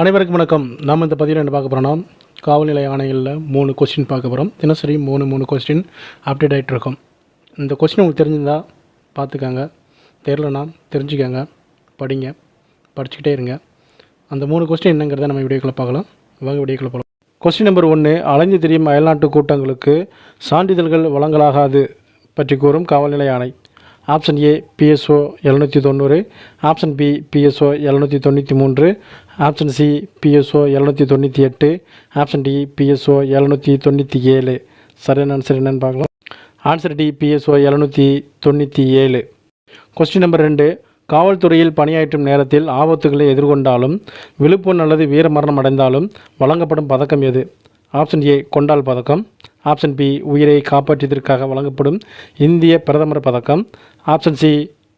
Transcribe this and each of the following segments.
அனைவருக்கும் வணக்கம். நாம் இந்த பதிவில் என்ன பார்க்க போகிறோம்னா காவல் நிலைய ஆணைகளில் மூணு கொஸ்டின் பார்க்க போகிறோம் தினசரி மூணு மூணு கொஸ்டின் அப்டேட் ஆகிட்டு இருக்கும். இந்த கொஸ்டின் உங்களுக்கு தெரிஞ்சிருந்தா பார்த்துக்கங்க. தெரிலனா தெரிஞ்சுக்கங்க. படிங்க. படிச்சுக்கிட்டே இருங்க. அந்த மூணு கொஸ்டின் என்னங்கிறத நம்ம வீடியோக்குள்ளே பார்க்கலாம். வாங்க வீடியோக்குள்ளே போகலாம் கொஸ்டின் நம்பர் ஒன்று அலைஞ்சு திரியும் அயல்நாட்டு கூட்டங்களுக்கு சான்றிதழ்கள் வழங்கலாகாது பற்றி கூறும் காவல்நிலை ஆணை. ஆப்ஷன் ஏ பிஎஸ்ஓ எழுநூற்றி தொண்ணூறு ஆப்ஷன் பி பிஎஸ்ஓ எழுநூற்றி தொண்ணூற்றி மூன்று ஆப்ஷன் சி பிஎஸ்ஓ எழுநூற்றி தொண்ணூற்றி எட்டு ஆப்ஷன் டி பிஎஸ்ஓ எழுநூற்றி தொண்ணூற்றி ஏழு. சரியான ஆன்சர் என்னென்னு பார்க்கலாம். ஆன்சர் டி பிஎஸ்ஓ எழுநூற்றி தொண்ணூற்றி ஏழு. கொஸ்டின் நம்பர் ரெண்டு. காவல்துறையில் பணியாற்றும் நேரத்தில் ஆபத்துகளை எதிர்கொண்டாலும் விழுப்புண் அல்லது வீரமரணம் அடைந்தாலும் வழங்கப்படும் பதக்கம் எது? ஆப்ஷன் ஏ கொண்டால் பதக்கம். ஆப்ஷன் பி உயிரை காப்பாற்றியதற்காக வழங்கப்படும் இந்திய பிரதமர் பதக்கம். ஆப்ஷன் சி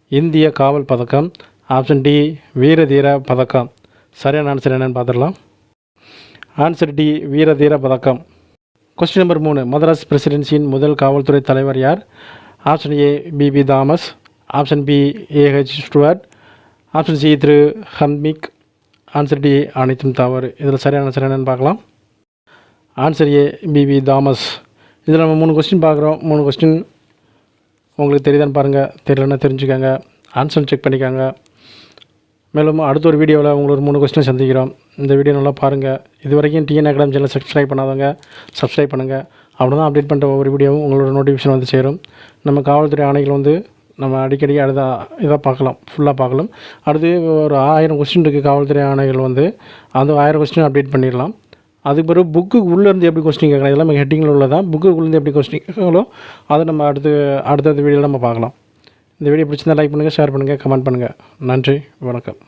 இந்திய காவல் பதக்கம். ஆப்ஷன் டி வீரதீர பதக்கம். சரியான ஆன்சர் என்னென்னு பார்த்துடலாம். ஆன்சர் டி வீரதீர பதக்கம். கொஸ்டின் நம்பர் மூணு மதராஸ் பிரசிடென்சியின் முதல் காவல்துறை தலைவர் யார்? Option A P B Thomas option B A H Stuart option C Thiru Hammick answer D அனைத்தும் தவறு. இதில் சரியான ஆன்சர் என்னென்னு பார்க்கலாம். ஆன்சர் ஏ பிபி தாமஸ் இதில் நம்ம மூணு கொஸ்டின் பார்க்குறோம். மூணு கொஸ்டின் உங்களுக்கு தெரியுதான்னு பாருங்கள் தெரியலன்னா தெரிஞ்சுக்கோங்க. ஆன்சர் செக் பண்ணிக்கோங்க. மேலும் அடுத்த ஒரு வீடியோவில் உங்களை ஒரு மூணு கொஸ்டின் சந்திக்கிறோம். இந்த வீடியோ நல்லா பாருங்கள் இது வரைக்கும் டிஎன் அகாடமி சேனல் சப்ஸ்கிரைப் பண்ணாதவங்க சப்ஸ்கிரைப் பண்ணுங்கள் அப்படி தான் அப்டேட் பண்ணுற ஒவ்வொரு வீடியோவும் உங்களோட நோட்டிஃபிகேஷன் வந்து சேரும். நம்ம காவல்துறை ஆணைகள் வந்து நம்ம அடிக்கடி அடுத்த இதாக பார்க்கலாம். ஃபுல்லாக பார்க்கலாம். அடுத்து ஒரு ஆயிரம் கொஸ்டின் இருக்குது காவல்துறை ஆணைகள் வந்து அந்த ஆயிரம் கொஸ்டின் அப்டேட் பண்ணிடலாம். அதுக்கு பிறகு புக்கு உள்ளேருந்து எப்படி கொஸ்டின் கேட்கலாம்? இதெல்லாம் ஹெட்டிங்கில் உள்ளதான் புக்கு உள்ளேருந்து எப்படி கொஸ்டின் கேட்கங்களோ அதை நம்ம அடுத்து அடுத்தடுத்த வீடியோவில் நம்ம பார்க்கலாம். இந்த வீடியோ பிடிச்சிருந்தா லைக் பண்ணுங்கள் ஷேர் பண்ணுங்கள் கமெண்ட் பண்ணுங்கள் நன்றி வணக்கம்.